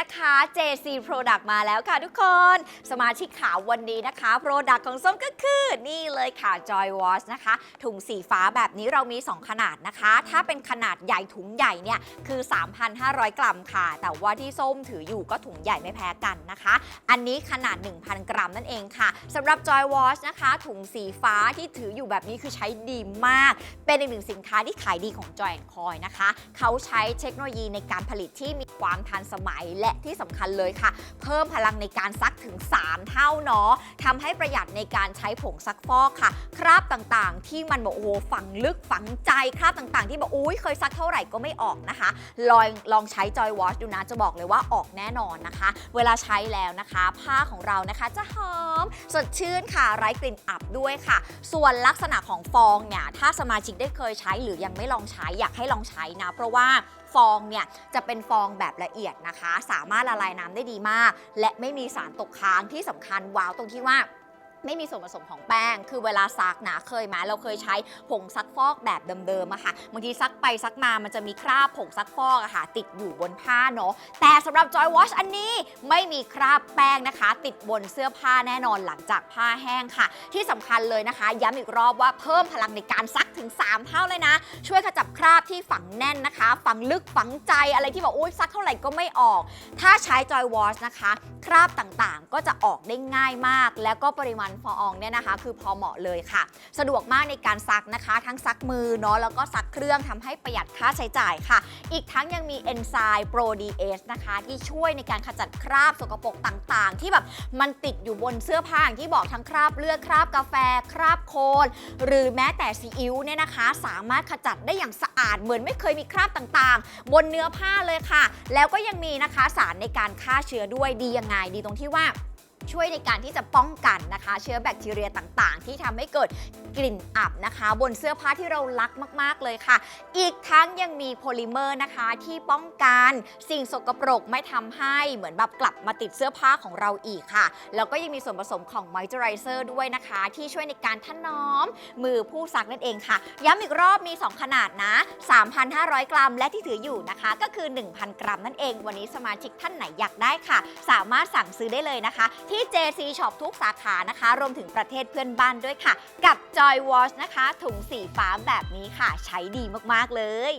นะคะ JC Product มาแล้วค่ะทุกคน สมาชิกขาววันนี้นะคะ Product ของส้มก็คือนี่เลยค่ะ Joy Wash นะคะ ถุงสีฟ้าแบบนี้เรามี 2 ขนาดนะคะ ถ้าเป็นขนาดใหญ่ถุงใหญ่เนี่ยคือ 3,500 กรัมค่ะ แต่ว่าที่ส้มถืออยู่ก็ถุงใหญ่ไม่แพ้กันนะคะ อันนี้ขนาด 1,000 กรัมนั่นเองค่ะสำหรับ Joy Wash นะคะ ถุงสีฟ้าที่ถืออยู่แบบนี้คือใช้ดีมาก เป็นอีกหนึ่งสินค้าที่ขายดีของ Joy Coy นะคะ เขาใช้เทคโนโลยีในการผลิตที่มีความทันสมัยและที่สำคัญเลยค่ะ เพิ่มพลังในการซักถึง 3 เท่าเนาะทำให้ประหยัดในการใช้ผงซักฟอกค่ะ คราบต่างๆ ที่มันบอกโอ้โหฝังลึกฝังใจคราบต่างๆ ที่บอกอุ้ยเคยซักเท่าไหร่ก็ไม่ออกนะคะ ลองลองใช้ Joy Wash ดูนะจะบอกเลยว่าออกแน่นอนนะคะ เวลาใช้แล้วนะคะ ผ้าของเรานะคะจะหอม สดชื่นค่ะ ไร้กลิ่นอับด้วยค่ะ ส่วนลักษณะของฟองเนี่ยถ้าสมาชิกได้เคยใช้หรือยังไม่ลองใช้อยากให้ลองใช้นะ เพราะว่าฟองเนี่ยจะเป็นฟองแบบละเอียดนะคะสามารถละลายน้ำได้ดีมาก และไม่มีสารตกค้างที่สำคัญว้าวตรงที่ว่า ไม่มีส่วนผสมของแป้ง คือเวลาซักนะเคยไหมเราเคยใช้ผงซักฟอกแบบเดิมๆอะค่ะ บางทีซักไปซักมามันจะมีคราบผงซักฟอกอะค่ะ ติดอยู่บนผ้าเนาะ แต่สำหรับ Joy Wash อันนี้ไม่มีคราบแป้งนะคะ ติดบนเสื้อผ้าแน่นอนหลังจากผ้าแห้งค่ะ ที่สำคัญเลยนะคะ ย้ำอีกรอบว่าเพิ่มพลังในการซักถึง 3 เท่าเลยนะ ช่วยขจับคราบที่ฝังแน่นนะคะ ฝังลึกฝังใจอะไรที่บอกอุ้ยซักเท่าไหร่ก็ไม่ออก ถ้าใช้ Joy Wash นะคะ คราบต่างๆ ก็จะออกได้ง่ายมาก แล้วก็ปริมาณฟองเนี่ยนะคะ คือพอเหมาะเลยค่ะ สะดวกมากในการซักนะคะ ทั้งซักมือเนาะแล้วก็ซักเครื่องทำให้ประหยัดค่าใช้จ่ายค่ะ อีกทั้งยังมี Enzyme Pro DS นะคะ ที่ช่วยในการขจัดคราบสกปรกต่างๆ ที่แบบมันติดอยู่บนเสื้อผ้าอย่างที่บอกทั้งคราบเลือดคราบกาแฟ คราบโคลนหรือแม้แต่ซีอิ๊วเนี่ยนะคะ สามารถขจัดได้อย่างสะอาดเหมือนไม่เคยมีคราบต่างๆ บนเนื้อผ้าเลยค่ะ แล้วก็ยังมีนะคะสารในการฆ่าเชื้อด้วยดียังไงดีตรงที่ว่า ช่วยในการที่จะป้องกันนะคะ เชื้อแบคทีเรียต่างๆ ที่ทำให้เกิดกลิ่นอับนะคะ บนเสื้อผ้าที่เรารักมากๆเลยค่ะ อีกทั้งยังมีโพลิเมอร์นะคะที่ป้องกันสิ่งสกปรกไม่ทำให้เหมือนแบบกลับมาติดเสื้อผ้าของเราอีกค่ะ แล้วก็ยังมีส่วนผสมของมอยเจอไรเซอร์ด้วยนะคะ ที่ช่วยในการถนอม มือผู้ซักนั่นเองค่ะ ย้ำอีกรอบมี 2 ขนาดนะ 3,500 กรัม และที่ถืออยู่นะคะ ก็คือ 1,000 กรัมนั่นเอง วันนี้สมาชิกท่านไหนอยากได้ค่ะ สามารถสั่งซื้อได้เลยนะคะที่ JC Shop ทุกสาขานะคะ รวมถึงประเทศเพื่อนบ้านด้วยค่ะ กับ Joy Wash นะคะ ถุงสีฟ้าแบบนี้ค่ะ ใช้ดีมาก ๆ เลย